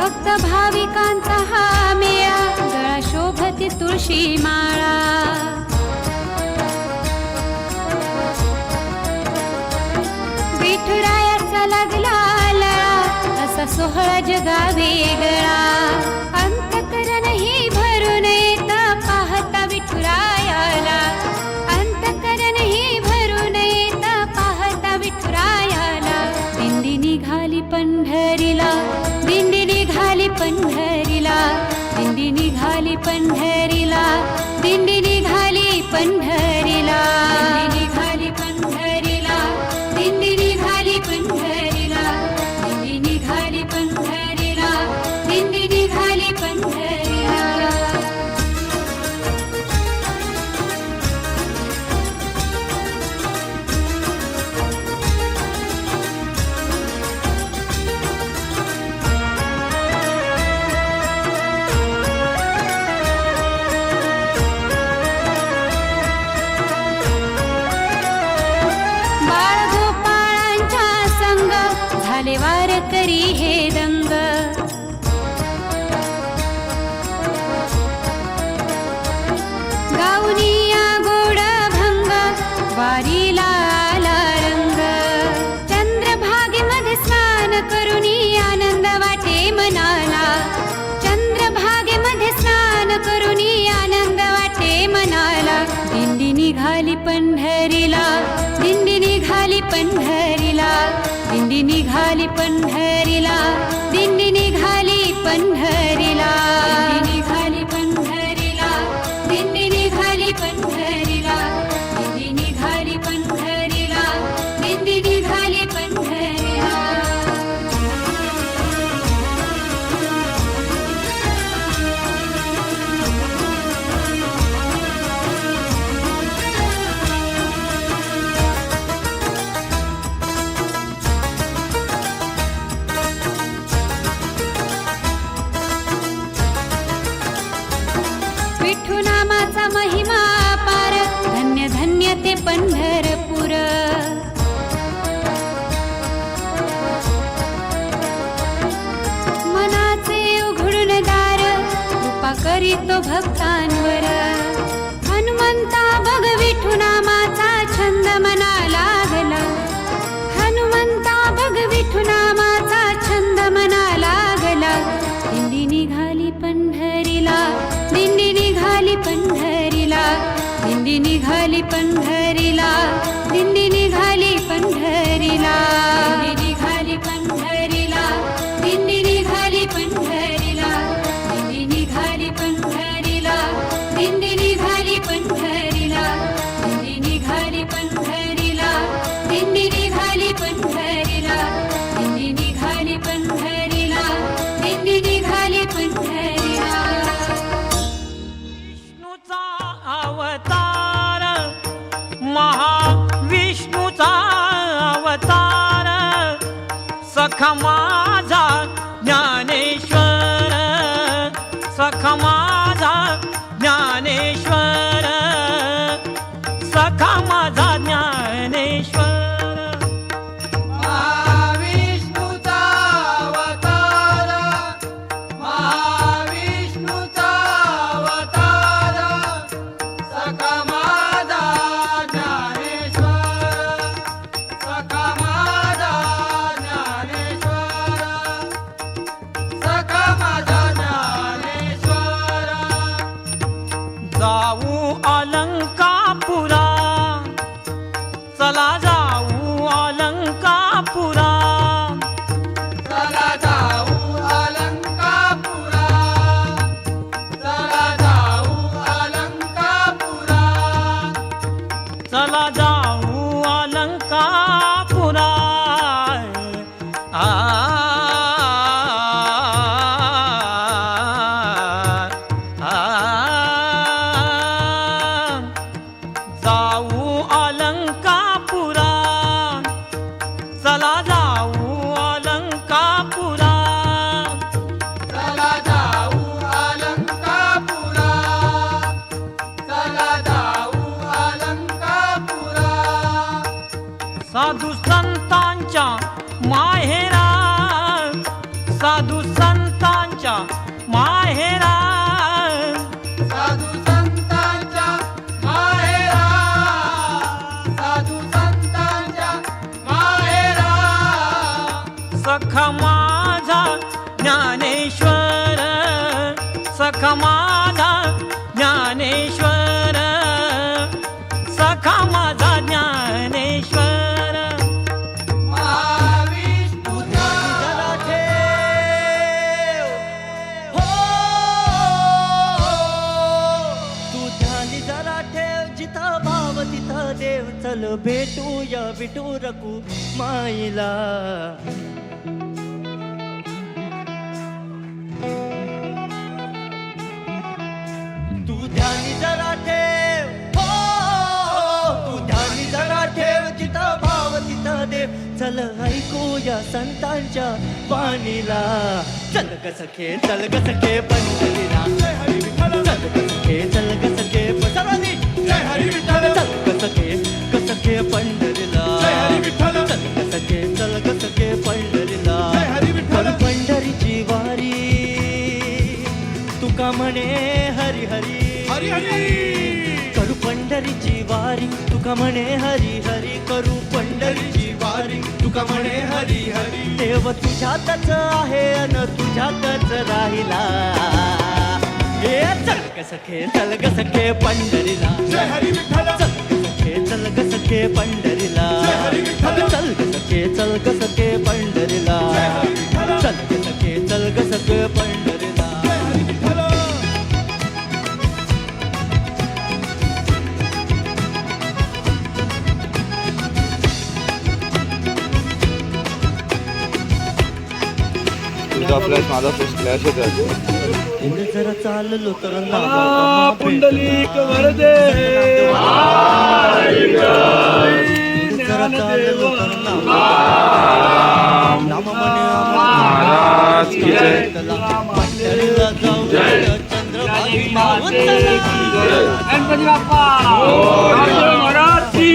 भक्त भाविकांचा हा मेळा गळा शोभती तुळशी माळा. विठुरायाचा लागला लळा असा सोहळा जगा वेगळा கண்ண झाली पंढरी बघ विठुना माझा छंद मना लागला हनुमंता बघ विठुना माझा छंद मना लागला दिंडी निघाली पंढरीला दिंडी निघाली पंढरीला दिंडी निघाली पंढरी খামা যায় सख माझा ज्ञानेश्वर सख माझा ज्ञानेश्वर. भेटूया विटू माईला तू ध्यानी जरा ठेव. हो तू ध्यानी जरा ठेव. भाव तिथं देव. चल ऐकूया संतांच्या पाणीला चल ग सखे चल ग सखे पंढरीला चल ग सखे चल तुका म्हणे हरी हरी करू पंढरीची वारी. तुका म्हणे हरी हरी. देव तुझ्यातच आहे अन तुझ्यातच राहिला. हे चल ग सखे चल ग सखे पंढरीला. जय हरी विठ्ठल. चल ग सखे पंढरीला. जय हरी विठ्ठल. चल ग सखे चल ग सखे पंढरीला. जय हरी विठ्ठल. चल ग सखे चल ग सखे पंढरीला. तुझा फ्लॅश माझा फ्लॅश येतात पुढे जरा चाललो तर नावा पुंडलिक वरदे. महाराज की जय. मावून गणपती बाप्पा. महाराज की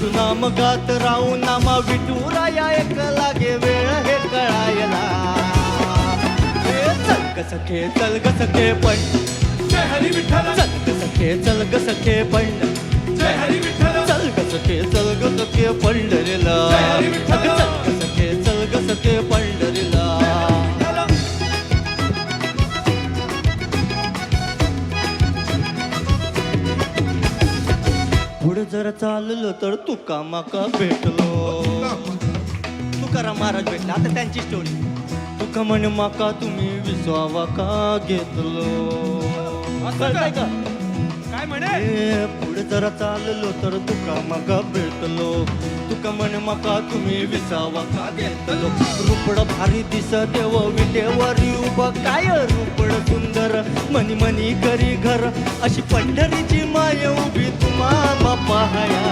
विठू नाम गात राहू नामा विठू राया एक लागे वेळ हे कळायला. चल ग सखे चल ग सखे पण. जय हरी विठ्ठल. चल ग सखे चल ग सखे पण. जय हरी विठ्ठल. चल ग सखे चल ग सखे पंढरीला. चल ग सखे चल ग सखे पंढरीला. जर चाललो तर तुका माका भेटलो. तुकाराम महाराज भेटला. आता त्यांची स्टोरी तुका म्हणे माका तुम्ही विसवावा का घेतलो? कळतंय का? काय म्हणे? पुढे जरा चाललो तर तुका माका भेटलो. तुका म्हणे मका तुम्ही विसावा. का घेतलो रुपड भारी दिस देव विटेवर उभं. काय रुपड सुंदर मनी मनी करी घर. अशी पंढरीची माय उभी तुम्हा बापा हया.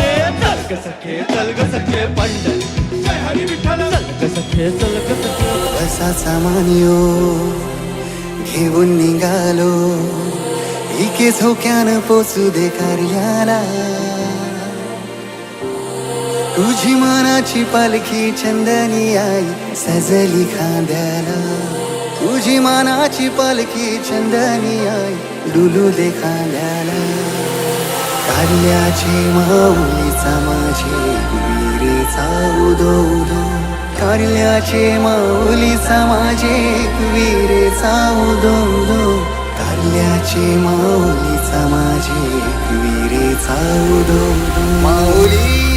ए, चल सखे चल सखे पंढरी. जय हरी विठ्ठल. चल सखे चल सखे. घेऊन निघालो. इके झोक्यानं पोचू दे कार्याला. तुझी मनाची पालखी चंदनी आई सजली खांद्याला. तुझी मनाची पालखी चंदनी आई डुलू दे खांद्याला. कार्याची माऊलीचा माझे विहिरीचा उदो उदो. कार्याचे माऊलीचा माझे विहिरीचा उदो उदो. कार्याचे माऊलीचा माझे विहिरीचा उदो उदो. माऊली!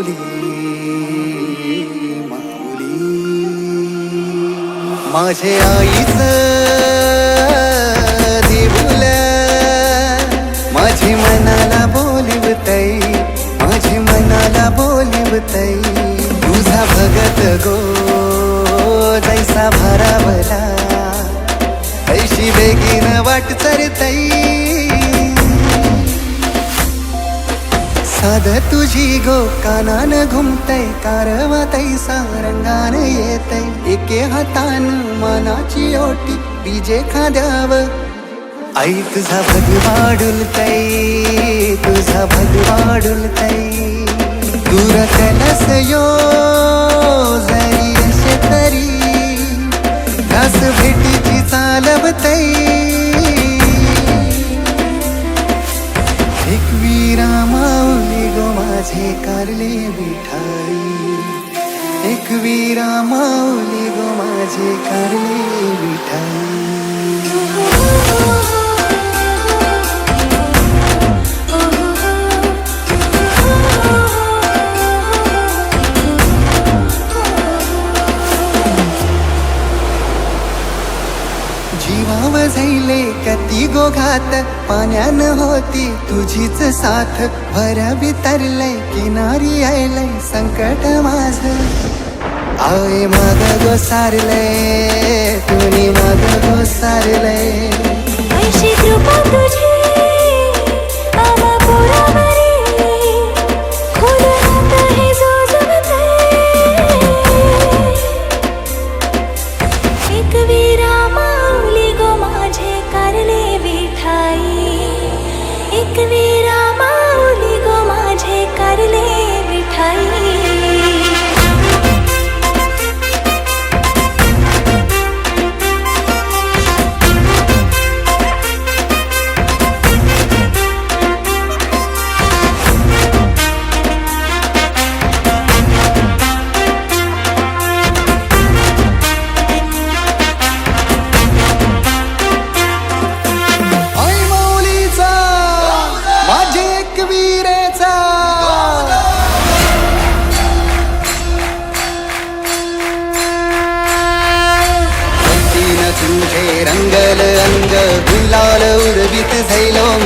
माऊली माऊली माझे आईच देऊल माझी मनाला बोलिवतई माझी मनाला बोलिवतई. तुझा भगत गो जैसा भरावला ऐशी बेगीन वाट चरतई. साध तुझी गो कानान घुमतय कारवा तैसा रंगान येतय. एके हातान मानाची ओटी बीजे खाद्याव आई तुझा भग वाढुलतय तुझा भग वाढुलतय दूरत नसयो जरी असे तरी. घास भेटीची चालवतय माझे कारले मिठाई एक वीरा माऊली गो माझे कारले मिठाई होती तुझीच साथ. भर बितरलय किनारी आयलय संकट माझ. आय मग गोसारलय तुम्ही मग गोसारलय कृपा तुझी?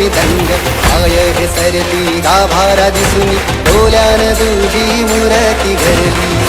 सोडूनी दंग काय घसरली गाभारा दिसून डोल्यान तुझी मुरती घरली